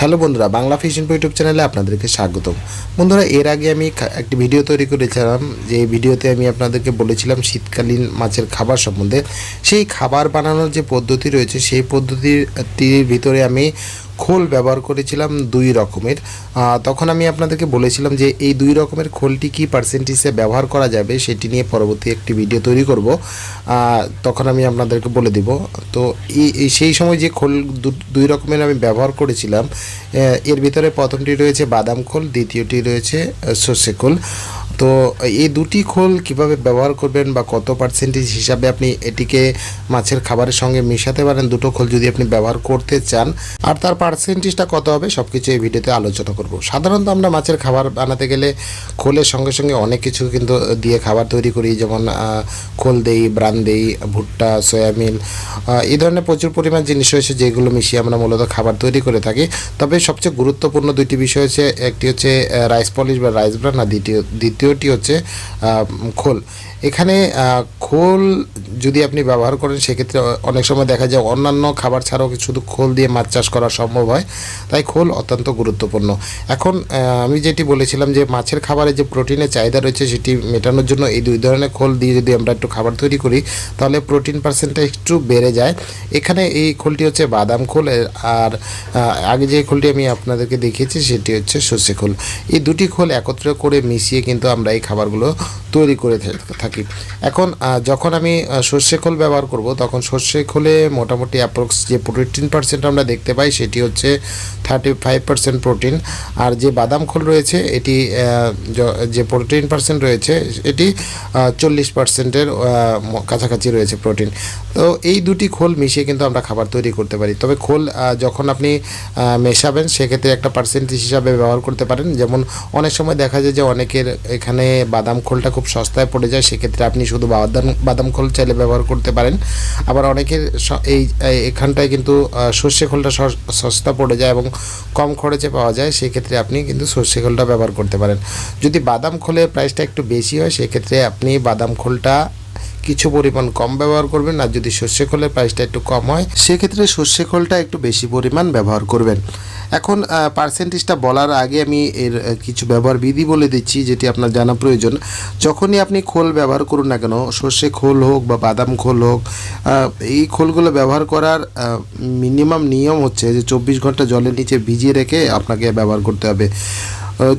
Hello বন্ধুরা, Bangla fission YouTube চ্যানেলে আপনাদেরকে স্বাগতম। বন্ধুরা, এর আগে আমি একটি ভিডিও তৈরি করেছিলাম, যে ভিডিওতে আমি আপনাদেরকে বলেছিলাম শীতকালীন মাছের খাবার সম্বন্ধে। সেই খাবার বানানোর যে পদ্ধতি রয়েছে, সেই পদ্ধতির ভিতরে আমি খোল ব্যবহার করেছিলাম দুই রকমের। তখন আমি আপনাদেরকে বলেছিলাম যে এই দুই রকমের খোলটি কী পার্সেন্টেজে ব্যবহার করা যাবে সেটি নিয়ে পরবর্তী একটি ভিডিও তৈরি করব। তখন আমি আপনাদেরকে বলে দিব। তো সেই সময় যে খোল দুই রকমের আমি ব্যবহার করেছিলাম এর ভিতরে প্রথমটি রয়েছে বাদাম খোল, দ্বিতীয়টি রয়েছে সর্ষে খোল। তো এই দুটি খোল কীভাবে ব্যবহার করবেন বা কত পার্সেন্টেজ হিসাবে আপনি এটিকে মাছের খাবারের সঙ্গে মেশাতে পারেন? দুটো খোল যদি আপনি ব্যবহার করতে চান। আর তার পার্সেন্টেজটা কত হবে সব কিছু এই ভিডিওতে আলোচনা করব। সাধারণত আমরা মাছের খাবার বানাতে গেলে খোলের সঙ্গে সঙ্গে অনেক কিছু কিন্তু দিয়ে খাবার তৈরি করি, যেমন খোল দেই ব্রান দেই, ভুট্টা, সয়াবিন এই ধরনের প্রচুর পরিমাণ জিনিস রয়েছে যেগুলো মিশিয়ে আমরা মূলত খাবার তৈরি করে থাকি। তবে সবচেয়ে গুরুত্বপূর্ণ দুইটি বিষয় হচ্ছে, একটি হচ্ছে রাইস পলিশ বা রাইস ব্রান আর দ্বিতীয় দ্বিতীয় দ্বিতীয়টি হচ্ছে খোল। এখানে খোল যদি আপনি ব্যবহার করেন, সেক্ষেত্রে অনেক সময় দেখা যায় অন্যান্য খাবার ছাড়াও শুধু খোল দিয়ে মাছ চাষ করা সম্ভব হয়। তাই খোল অত্যন্ত গুরুত্বপূর্ণ। এখন আমি যেটি বলেছিলাম যে, মাছের খাবারে যে প্রোটিনের চাহিদা রয়েছে, সেটি মেটানোর জন্য এই দুই ধরনের খোল দিয়ে যদি আমরা একটু খাবার তৈরি করি, তাহলে প্রোটিন পার্সেন্টটা একটু বেড়ে যায়। এখানে এই খোলটি হচ্ছে বাদাম খোল আর আগে যে খোলটি আমি আপনাদেরকে দেখিয়েছি, সেটি হচ্ছে সর্ষে খোল। এই দুটি খোল একত্র করে মিশিয়ে কিন্তু আমরা এই খাবারগুলো তৈরি করে থা- থাকি এখন যখন আমি সর্ষে খোল ব্যবহার করব, তখন সর্ষে খোলে মোটামুটি অ্যাপ্রক্স যে প্রোটিন পার্সেন্ট আমরা দেখতে পাই, সেটি হচ্ছে থার্টি ফাইভ পার্সেন্ট প্রোটিন আর যে বাদাম খোল রয়েছে, এটি যে প্রোটিন পার্সেন্ট রয়েছে, এটি চল্লিশ পার্সেন্টের কাছাকাছি রয়েছে প্রোটিন তো এই দুটি খোল মিশিয়ে কিন্তু আমরা খাবার তৈরি করতে পারি। তবে খোল যখন আপনি মেশাবেন, সেক্ষেত্রে একটা পার্সেন্টেজ হিসাবে ব্যবহার করতে পারেন। যেমন, অনেক সময় দেখা যায় যে অনেকের এখানে বাদাম খোলটা খুব সস্তায় পড়ে যায় সেক্ষেত্রে আপনি শুধু বাদাম বাদাম খোল চাইলে ব্যবহার করতে পারেন। আবার অনেকের এই এখানটায় কিন্তু সর্ষে খোলটা সস- সস্তা পড়ে যায় এবং কম খরচে পাওয়া যায়, সেক্ষেত্রে আপনি কিন্তু সর্ষে খোলটা ব্যবহার করতে পারেন। যদি বাদাম খোলের প্রাইসটা একটু বেশি হয়, সেক্ষেত্রে আপনি বাদাম খোলটা কিছু পরিমাণ কম ব্যবহার করবেন, আর যদি সর্ষে খোলের প্রাইসটা একটু কম হয়, সেক্ষেত্রে সর্ষে খোলটা একটু বেশি পরিমাণ ব্যবহার করবেন। এখন পার্সেন্টেজটা বলার আগে আমি এর কিছু ব্যবহার বিধি বলে দিচ্ছি, যেটি আপনার জানা প্রয়োজন। যখনই আপনি খোল ব্যবহার করুন না কেন, সর্ষে খোল হোক বা বাদাম খোল হোক এই খোলগুলো ব্যবহার করার মিনিমাম নিয়ম হচ্ছে যে চব্বিশ ঘণ্টা জলের নিচে ভিজিয়ে রেখে আপনাকে ব্যবহার করতে হবে।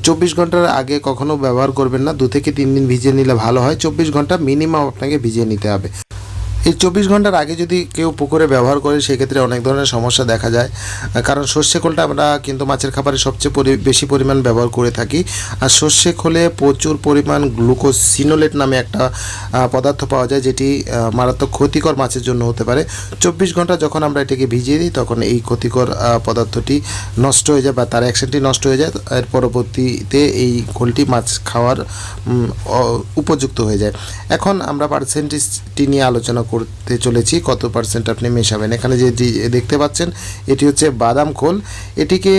চব্বিশ ঘণ্টার আগে কখনো ব্যবহার করবেন না, দু থেকে তিন দিন ভিজিয়ে নিলে ভালো হয়। চব্বিশ ঘণ্টা মিনিমাম আপনাকে ভিজিয়ে নিতে হবে। এই চব্বিশ ঘণ্টার আগে যদি কেউ পুকুরে ব্যবহার করে, সেক্ষেত্রে অনেক ধরনের সমস্যা দেখা যায়। কারণ সর্ষে খোলটা আমরা কিন্তু মাছের খাবারে সবচেয়ে পরি- বেশি পরিমাণ ব্যবহার করে থাকি। আর সর্ষে খোলে প্রচুর পরিমাণ গ্লুকোসিনোলেট নামে একটা পদার্থ পাওয়া যায়, যেটি মারাত্মক ক্ষতিকর মাছের জন্য হতে পারে। চব্বিশ ঘণ্টা যখন আমরা এটাকে ভিজিয়ে দিই, তখন এই ক্ষতিকর পদার্থটি নষ্ট হয়ে যায় বা তার অ্যাকশনটি নষ্ট হয়ে যায়। এর পরবর্তীতে এই খোলটি মাছ খাওয়ার উপযুক্ত হয়ে যায়। এখন আমরা পার্সেন্টেজটি নিয়ে আলোচনা করতে চলেছি, কত পার্সেন্ট আপনি মেশাবেন। এখানে যে দেখতে পাচ্ছেন, এটি হচ্ছে বাদাম খোল। এটিকে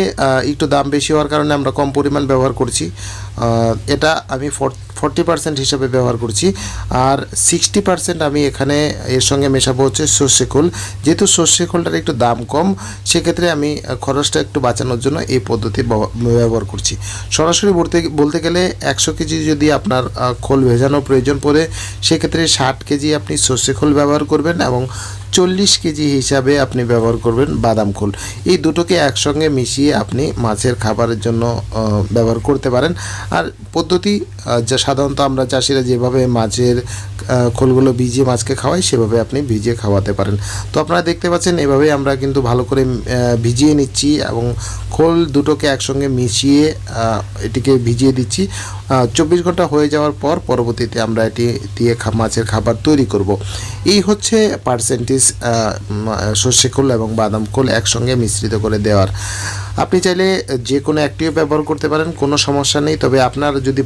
একটু দাম বেশি হওয়ার কারণে আমরা কম পরিমাণ ব্যবহার করছি। এটা আমি ফর্টি পার্সেন্ট হিসাবে ব্যবহার করছি। আর সিক্সটি পার্সেন্ট আমি এখানে এর সঙ্গে মেশাবো হচ্ছে সর্ষে খোল। যেহেতু সর্ষে খোলটার একটু দাম কম, সেক্ষেত্রে আমি খরচটা একটু বাঁচানোর জন্য এই পদ্ধতি ব্যবহার করছি। সরাসরি বলতে বলতে গেলে একশো কেজি যদি আপনার খোল ভেজানোর প্রয়োজন পড়ে, সেক্ষেত্রে ষাট কেজি আপনি সর্ষে খোল ব্যবহার করবেন এবং চল্লিশ কেজি হিসাবে আপনি ব্যবহার করবেন বাদাম খোল। এই দুটোকে একসঙ্গে মিশিয়ে আপনি মাছের খাবারের জন্য ব্যবহার করতে পারেন। আর পদ্ধতি যা সাধারণত আমরা চাষিরা যেভাবে মাছের খোলগুলো ভিজিয়ে মাছকে খাওয়াই, সেভাবে আপনি ভিজিয়ে খাওয়াতে পারেন। তো আপনারা দেখতে পাচ্ছেন এভাবে আমরা কিন্তু ভালো করে ভিজিয়ে নিচ্ছি এবং খোল দুটোকে একসঙ্গে মিশিয়ে এটিকে ভিজিয়ে দিচ্ছি। চব্বিশ ঘণ্টা হয়ে যাওয়ার পর পরবর্তীতে আমরা এটি দিয়ে মাছের খাবার তৈরি করব। এই হচ্ছে পার্সেন্টেজ সর্ষে খোল এবং বাদাম খোল একসঙ্গে মিশ্রিত করে দেওয়ার। আপনি চাইলে যে কোনো একটিও ব্যবহার করতে পারেন কোনো সমস্যা নেই। তবে আপনার যদি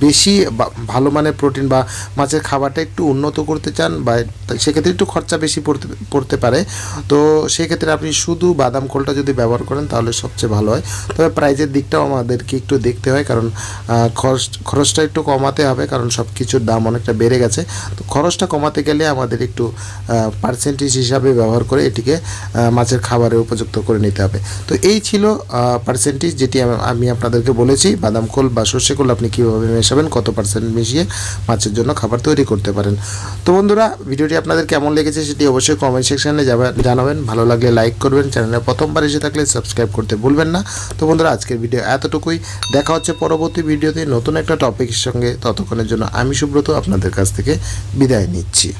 বেশি ভালো মানের প্রোটিন বা মাছের খাবারটা একটু উন্নত করতে চান বা সেক্ষেত্রে একটু খরচা বেশি পড়তে পড়তে পারে। তো সেক্ষেত্রে আপনি শুধু বাদাম খোলটা যদি ব্যবহার করেন তাহলে সবচেয়ে ভালো হয়। তবে প্রাইজের দিকটাও আমাদেরকে একটু দেখতে হয় কারণ খরচ, খরচটা একটু কমাতে হবে কারণ সব কিছুর দাম অনেকটা বেড়ে গেছে। তো খরচটা কমাতে গেলে আমাদের একটু পার্সেন্টেজ হিসাবে ব্যবহার করে এটিকে মাছের খাবারে উপযুক্ত করে নিতে হবে। তো এই ছিল পার্সেন্টেজ যেটি আমি- আমি আপনাদেরকে বলেছি, বাদাম খোল বা সর্ষে খোল আপনি কীভাবে মেশাবেন, কত পার্সেন্ট মিশিয়ে মাছের জন্য খাবার তৈরি করতে পারেন। তো বন্ধুরা, ভিডিওটি আপনাদের কেমন লেগেছে সেটি অবশ্যই কমেন্ট সেকশানে জানাবেন। ভালো লাগলে লাইক করবেন চ্যানেলে প্রথমবার এসে থাকলে সাবস্ক্রাইব করতে ভুলবেন না। তো বন্ধুরা, আজকের ভিডিও এতটুকুই। দেখা হচ্ছে পরবর্তী ভিডিওতে নতুন একটা টপিকের সঙ্গে। ততক্ষণের জন্য আমি সুব্রত, আপনাদের কাছ থেকে বিদায় নিচ্ছি।